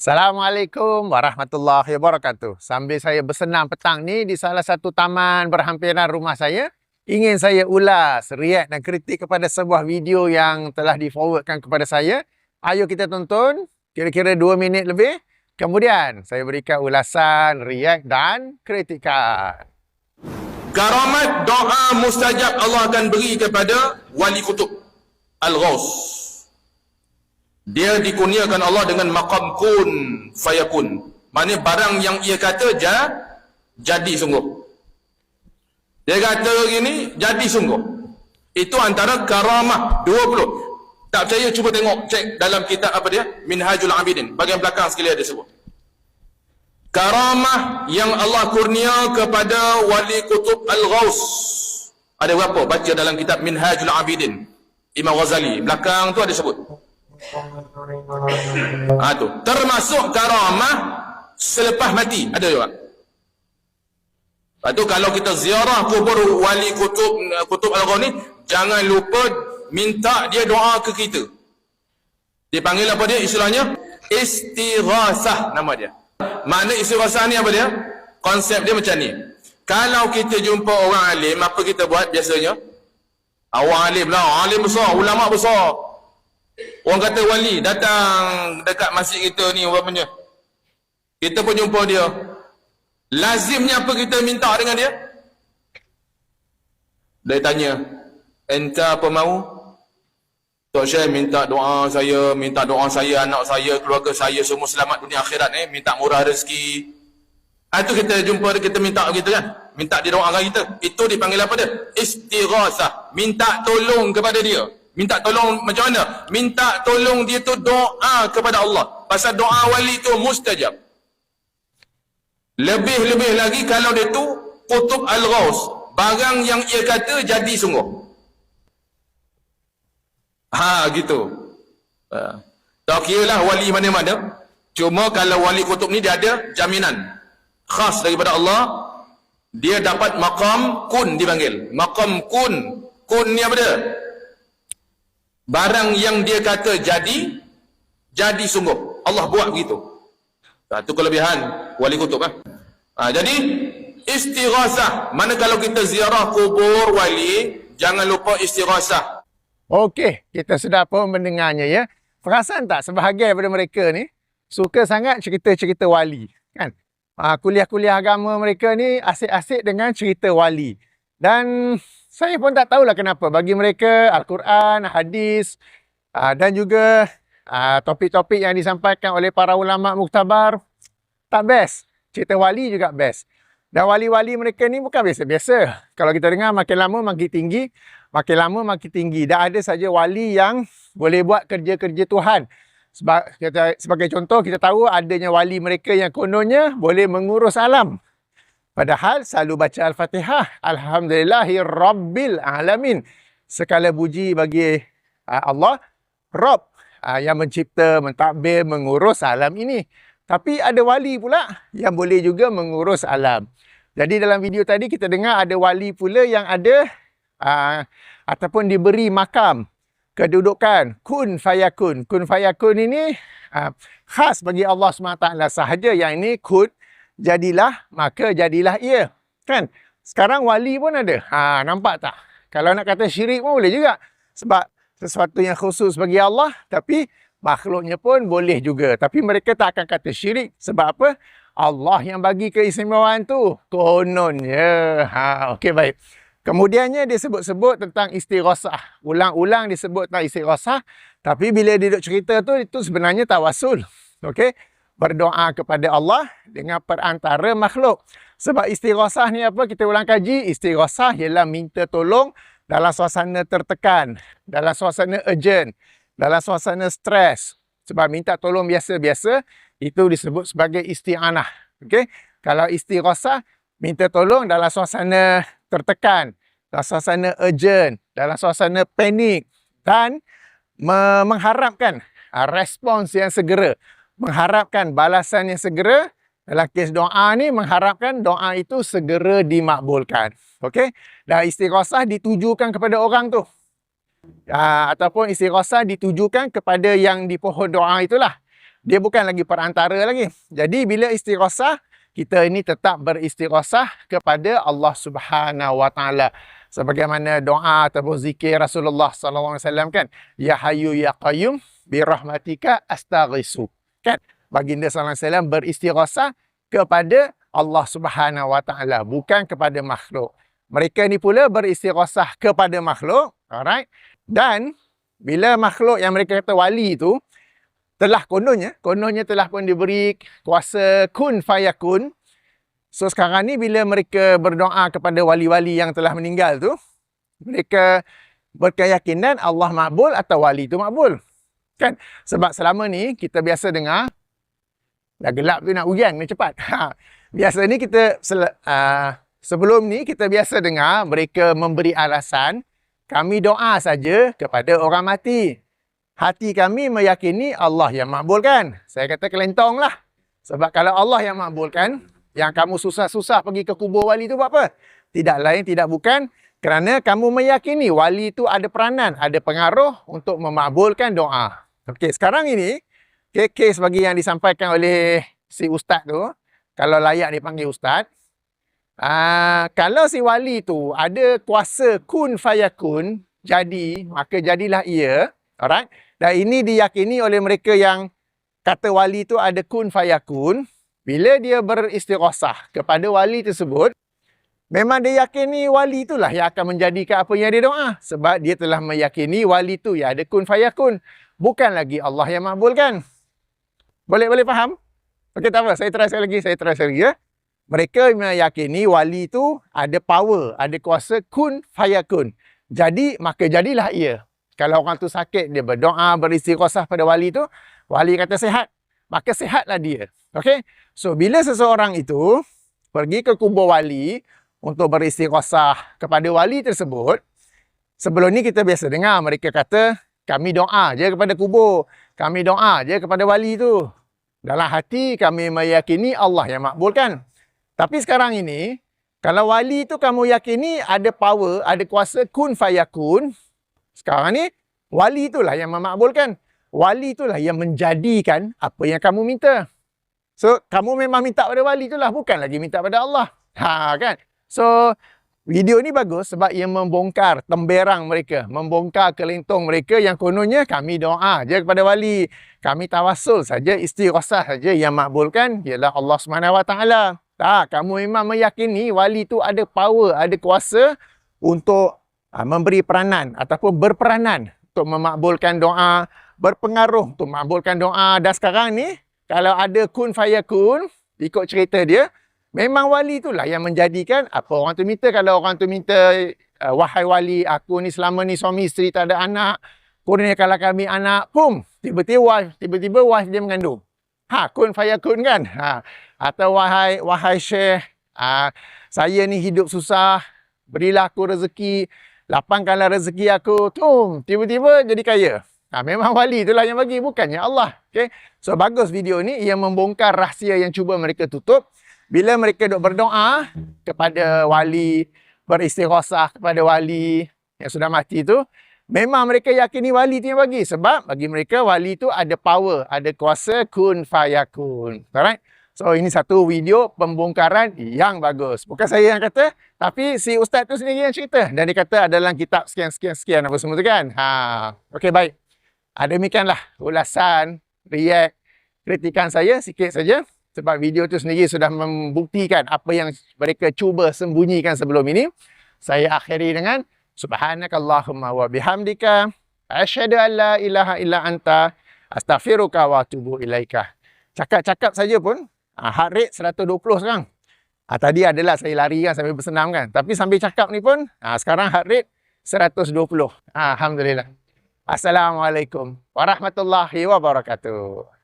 Assalamualaikum warahmatullahi wabarakatuh. Sambil saya bersenam petang ni di salah satu taman berhampiran rumah saya, ingin saya ulas, react dan kritik kepada sebuah video yang telah di-forwardkan kepada saya. Ayo kita tonton, kira-kira 2 minit lebih. Kemudian saya berikan ulasan, react dan kritikan. Karamat doa mustajab Allah akan beri kepada wali kutub Al-Ghaus. Dia dikurniakan Allah dengan maqam kun fayakun. Maknanya barang yang ia kata ja, jadi sungguh. Dia kata gini, jadi sungguh. Itu antara karamah 20. Tak percaya cuba tengok cek dalam kitab apa dia? Minhajul Abidin. Bagian belakang sekali ada sebut. Karamah yang Allah kurnia kepada wali kutub Al-Ghaus. Ada berapa? Baca dalam kitab Minhajul Abidin. Imam Ghazali. Belakang tu ada sebut. Ha tu. Termasuk karamah selepas mati. Ada juga. Lepas tu kalau kita ziarah kubur wali kutub kutub al ni jangan lupa minta dia doa ke kita. Dia panggil apa dia istilahnya? Istighasah nama dia. Makna istighasah ni apa dia? Konsep dia macam ni. Kalau kita jumpa orang alim, apa kita buat biasanya? Awang alim lah, alim besar, ulama besar. Orang kata wali datang dekat masjid kita ni umpamanya. Kita pun jumpa dia. Lazimnya apa kita minta dengan dia? Dia tanya, "Enta apa mau?" Tok Syekh minta doa saya, minta doa saya, anak saya, keluarga saya semua selamat dunia akhirat eh, minta murah rezeki. Ah tu kita jumpa kita minta gitu kan. Minta dia doakan kita. Itu dipanggil apa dia? Istighasah. Minta tolong kepada dia. Minta tolong macam mana? Minta tolong dia tu doa kepada Allah. Pasal doa wali tu mustajab. Lebih-lebih lagi kalau dia tu kutub al-ghaus. Barang yang ia kata jadi sungguh. Ha gitu. Ha. Tak kira lah wali mana-mana. Cuma kalau wali kutub ni dia ada jaminan. Khas daripada Allah. Dia dapat makam kun dipanggil. Makam kun. Kun ni apa dia? Barang yang dia kata jadi, jadi sungguh. Allah buat begitu. Ha, itu kelebihan wali kutub. Eh? Ha, jadi, istighasah. Mana kalau kita ziarah kubur wali, jangan lupa istighasah. Okey, kita sudah pun mendengarnya ya. Perasan tak sebahagian daripada mereka ni suka sangat cerita-cerita wali, kan? Ha, kuliah-kuliah agama mereka ni asyik-asyik dengan cerita wali. Dan saya pun tak tahulah kenapa. Bagi mereka Al-Quran, hadis uh, dan juga uh, topik-topik yang disampaikan oleh para ulama muktabar tak best. Cerita wali juga best. Dan wali-wali mereka ni bukan biasa-biasa. Kalau kita dengar makin lama makin tinggi, makin lama makin tinggi. Dan ada saja wali yang boleh buat kerja-kerja Tuhan. Sebab, kita, sebagai contoh, kita tahu adanya wali mereka yang kononnya boleh mengurus alam. Padahal selalu baca Al-Fatihah. Alhamdulillahi Rabbil Alamin. Sekala puji bagi uh, Allah, Rabb uh, yang mencipta, mentadbir, mengurus alam ini. Tapi ada wali pula yang boleh juga mengurus alam. Jadi dalam video tadi kita dengar ada wali pula yang ada uh, ataupun diberi makam kedudukan kun fayakun. Kun fayakun ini uh, khas bagi Allah SWT sahaja yang ini kun jadilah maka jadilah ia. Kan? Sekarang wali pun ada. Ha, nampak tak? Kalau nak kata syirik pun boleh juga. Sebab sesuatu yang khusus bagi Allah tapi makhluknya pun boleh juga. Tapi mereka tak akan kata syirik. Sebab apa? Allah yang bagi keistimewaan tu. Kononnya. Ha, okey baik. Kemudiannya dia sebut-sebut tentang istighasah. Ulang-ulang disebut tentang istighasah. Tapi bila dia duduk cerita tu, itu sebenarnya tawasul. Okey berdoa kepada Allah dengan perantara makhluk. Sebab istighasah ni apa? Kita ulang kaji. Istighasah ialah minta tolong dalam suasana tertekan, dalam suasana urgent, dalam suasana stres. Sebab minta tolong biasa-biasa, itu disebut sebagai isti'anah. Okay? Kalau istighasah, minta tolong dalam suasana tertekan, dalam suasana urgent, dalam suasana panik dan mengharapkan ah, respons yang segera mengharapkan balasan yang segera dalam kes doa ni mengharapkan doa itu segera dimakbulkan. Okey? Dan istighasah ditujukan kepada orang tu. Uh, ataupun istighasah ditujukan kepada yang di pohon doa itulah. dia bukan lagi perantara lagi. Jadi bila istighosah, kita ini tetap beristighosah kepada Allah Subhanahu Wa Taala. Sebagaimana doa ataupun zikir Rasulullah sallallahu alaihi wasallam kan, ya hayyu ya qayyum bi rahmatika astaghisu. Kan? Baginda sallallahu alaihi wasallam beristighosah kepada Allah Subhanahu Wa Taala, bukan kepada makhluk. Mereka ni pula beristighosah kepada makhluk, alright? Dan bila makhluk yang mereka kata wali itu telah kononnya, kononnya telah pun diberi kuasa kun fayakun. So sekarang ni bila mereka berdoa kepada wali-wali yang telah meninggal tu, mereka berkeyakinan Allah makbul atau wali itu makbul. Kan? Sebab selama ni kita biasa dengar dah gelap tu nak hujan ni cepat. Ha. Biasa ni kita uh, sebelum ni kita biasa dengar mereka memberi alasan kami doa saja kepada orang mati hati kami meyakini Allah yang makbulkan. Saya kata kelentong lah. Sebab kalau Allah yang makbulkan, yang kamu susah-susah pergi ke kubur wali itu buat apa? Tidak lain, tidak bukan. Kerana kamu meyakini wali itu ada peranan, ada pengaruh untuk memakbulkan doa. Okey, sekarang ini, kes bagi yang disampaikan oleh si ustaz tu, kalau layak dipanggil ustaz, uh, kalau si wali itu ada kuasa kun fayakun, jadi, maka jadilah ia, alright? Dan ini diyakini oleh mereka yang kata wali itu ada kun fayakun. Bila dia beristighosah kepada wali tersebut, memang dia yakini wali itulah yang akan menjadikan apa yang dia doa. Sebab dia telah meyakini wali itu yang ada kun fayakun. Bukan lagi Allah yang makbulkan. Boleh boleh faham? Okey tak apa, saya try sekali lagi, saya try sekali lagi ya. Mereka meyakini wali itu ada power, ada kuasa kun fayakun. Jadi, maka jadilah ia. Kalau orang tu sakit, dia berdoa, beristighosah pada wali tu, wali kata sehat, maka sehatlah dia. Okay? So, bila seseorang itu pergi ke kubur wali untuk beristighosah kepada wali tersebut, sebelum ni kita biasa dengar mereka kata, kami doa je kepada kubur, kami doa je kepada wali tu. Dalam hati kami meyakini Allah yang makbulkan. Tapi sekarang ini, kalau wali tu kamu yakini ada power, ada kuasa kun fayakun, sekarang ni, wali itulah yang memakbulkan. Wali itulah yang menjadikan apa yang kamu minta. So, kamu memang minta pada wali itulah. Bukan lagi minta pada Allah. Ha, kan? So, video ni bagus sebab ia membongkar temberang mereka. Membongkar kelintong mereka yang kononnya kami doa je kepada wali. Kami tawasul saja, istighosah saja yang makbulkan ialah Allah SWT. Tak, kamu memang meyakini wali itu ada power, ada kuasa untuk ha, memberi peranan ataupun berperanan untuk memakbulkan doa, berpengaruh untuk memakbulkan doa. Dan sekarang ni, kalau ada kun fayakun, ikut cerita dia, memang wali itulah yang menjadikan apa orang tu minta. Kalau orang tu minta, uh, wahai wali, aku ni selama ni suami isteri tak ada anak, kurniakanlah kami anak, pum, tiba-tiba wife, tiba-tiba wife dia mengandung. Ha, kun fayakun kan? Ha. Atau wahai wahai syekh, ha, saya ni hidup susah, berilah aku rezeki, lapangkanlah rezeki aku, tum, tiba-tiba jadi kaya. Ha, memang wali itulah yang bagi, bukannya Allah. Okay? So, bagus video ni, ia membongkar rahsia yang cuba mereka tutup. Bila mereka duk berdoa kepada wali, beristighosah kepada wali yang sudah mati tu, memang mereka yakini wali tu yang bagi. Sebab bagi mereka, wali tu ada power, ada kuasa kun fayakun. Alright? So ini satu video pembongkaran yang bagus. Bukan saya yang kata, tapi si ustaz tu sendiri yang cerita. Dan dia kata adalah kitab sekian-sekian-sekian apa semua tu kan. Ha. Okey baik. Ada demikianlah ulasan, react, kritikan saya sikit saja. Sebab video tu sendiri sudah membuktikan apa yang mereka cuba sembunyikan sebelum ini. Saya akhiri dengan Subhanakallahumma wa bihamdika. Asyhadu an la ilaha illa anta. Astaghfiruka wa atubu ilaika. Cakap-cakap saja pun heart rate 120 sekarang. Ha, tadi adalah saya lari kan sambil bersenam kan. Tapi sambil cakap ni pun, ha, sekarang heart rate 120. Ha, Alhamdulillah. Assalamualaikum warahmatullahi wabarakatuh.